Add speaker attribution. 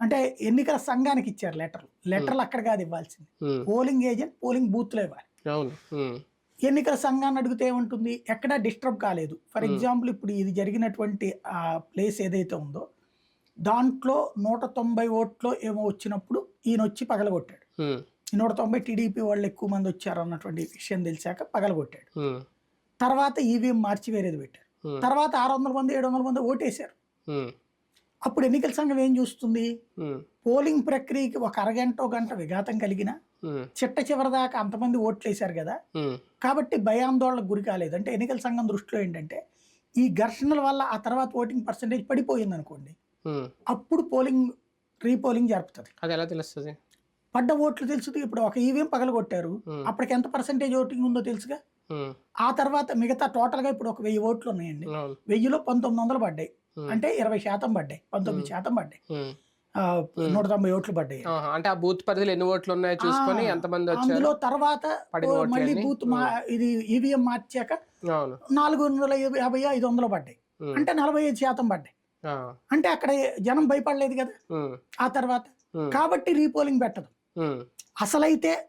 Speaker 1: అంటే ఎన్నికల సంఘానికి ఇచ్చారు లెటర్లు. లెటర్లు అక్కడ కాదు ఇవ్వాల్సింది. పోలింగ్ ఏజెంట్ పోలింగ్ బూత్లో ఇవ్వాలి.
Speaker 2: అవును. ఉమ్,
Speaker 1: ఎన్నికల సంఘాన్ని అడిగితే ఏముంటుంది? ఎక్కడా డిస్టర్బ్ కాలేదు. ఫర్ ఎగ్జాంపుల్ ఇప్పుడు ఇది జరిగినటువంటి ఆ ప్లేస్ ఏదైతే ఉందో దాంట్లో నూట తొంభై ఓట్లో ఏమో వచ్చినప్పుడు ఈయన వచ్చి పగలగొట్టాడు. నూట తొంభై టీడీపీ వాళ్ళు ఎక్కువ మంది వచ్చారు అన్నటువంటి విషయం తెలిసాక పగలగొట్టాడు. తర్వాత ఈవీఎం మార్చి వేరేది పెట్టారు. తర్వాత ఆరు వందల మంది ఏడు వందల మంది ఓటేశారు. అప్పుడు ఎన్నికల సంఘం ఏం చూస్తుంది? పోలింగ్ ప్రక్రియకి ఒక అరగంట గంట విఘాతం కలిగిన చిట్ట చివరి దాకా అంతమంది ఓట్లు వేశారు కదా? కాబట్టి భయాందోళనకు గురి కాలేదు. అంటే ఎన్నికల సంఘం దృష్టిలో ఏంటంటే ఈ ఘర్షణల వల్ల ఆ తర్వాత ఓటింగ్ పర్సంటేజ్ పడిపోయింది అనుకోండి. అప్పుడు పోలింగ్ రీపోలింగ్ జరుపుతుంది.
Speaker 2: అది ఎలా తెలుస్తుంది?
Speaker 1: పడ్డ ఓట్లు తెలుసు ఇప్పుడు ఒక ఈవీఎం పగలగొట్టారు. అప్పటికి ఎంత పర్సంటేజ్ ఓటింగ్ ఉందో తెలుసుగా? ఆ తర్వాత మిగతా టోటల్గా ఇప్పుడు ఒక వెయ్యి ఓట్లు ఉన్నాయండి. వెయ్యిలో పంతొమ్మిది వందలు పడ్డాయి. అంటే ఇరవై శాతం పడ్డాయి పంతొమ్మిది శాతం పడ్డాయి. నూట తొంభై ఓట్లు పడ్డాయి.
Speaker 2: అంటే ఆ బూత్ పరిధిలో ఎన్ని ఓట్లు ఉన్నాయో చూసుకొని ఎంతమంది వచ్చారు?
Speaker 1: అందులో తర్వాత మళ్ళీ? బూత్ ఇది ఈవీఎం మార్చాక
Speaker 2: అవును.
Speaker 1: నాలుగు వందల యాభై ఐదు వందలు పడ్డాయి. అంటే నలభై ఐదు శాతం పడ్డాయి. అంటే అక్కడ జనం భయపడలేదు కదా? ఆ తర్వాత కాబట్టి రీపోలింగ్ పెట్టదు. అసలైతే